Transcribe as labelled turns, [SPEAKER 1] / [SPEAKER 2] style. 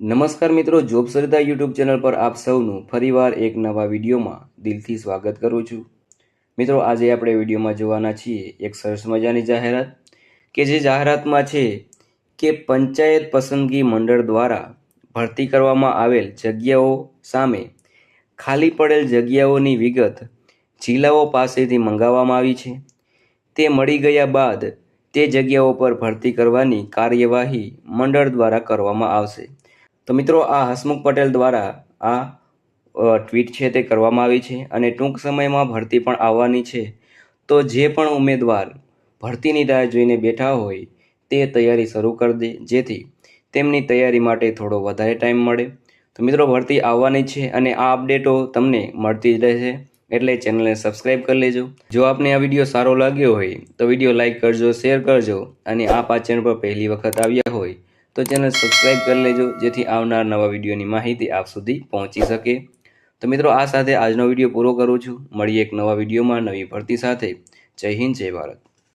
[SPEAKER 1] નમસ્કાર મિત્રો, job Sarita YouTube channel પર આપ સૌનું ફરીવાર એક નવા વિડીયોમાં દિલથી સ્વાગત કરું છું. મિત્રો, આજે આપણે વિડીયોમાં જોવાના છીએ એક સરસ મજાની જાહેરાત કે જે જાહેરાતમાં છે કે પંચાયત પસંદગી મંડળ દ્વારા ભરતી કરવામાં આવેલ જગ્યાઓ સામે ખાલી પડેલ જગ્યાઓની વિગત જિલ્લાઓ પાસેથી મંગાવવામાં આવી છે. તે મળી ગયા બાદ તે જગ્યાઓ પર ભરતી કરવાની કાર્યવાહી મંડળ દ્વારા કરવામાં આવશે. તો મિત્રો, આ હસમુખ પટેલ દ્વારા આ ટ્વીટ છે તે કરવામાં આવી છે અને ટૂંક સમયમાં ભરતી પણ આવવાની છે. તો જે પણ ઉમેદવાર ભરતીની રાહ જોઈને બેઠા હોય, તે તૈયારી શરૂ કરી દે. જેથી તેમની તૈયારી માટે થોડો વધારે ટાઈમ મળે. તો મિત્રો, ભરતી આવવાની છે અને આ અપડેટો તમને મળતી જ રહેશે, એટલે ચેનલને સબસ્ક્રાઈબ કરી લેજો. જો આપને આ વીડિયો સારો લાગ્યો હોય, તો વીડિયો લાઇક કરજો, શેર કરજો અને આપ આ ચેનલ પર પહેલી વખત આવ્યા હોય તો ચેનલ સબસ્ક્રાઈબ કરી લેજો, જેથી આવનાર નવા વિડીયોની માહિતી આપ સુધી પહોંચી શકે. તો મિત્રો, આ સાથે આજનો વીડિયો પૂરો કરું છું. મળીએ એક નવા વિડીયોમાં નવી ભરતી સાથે. જય હિન્દ, જય ભારત.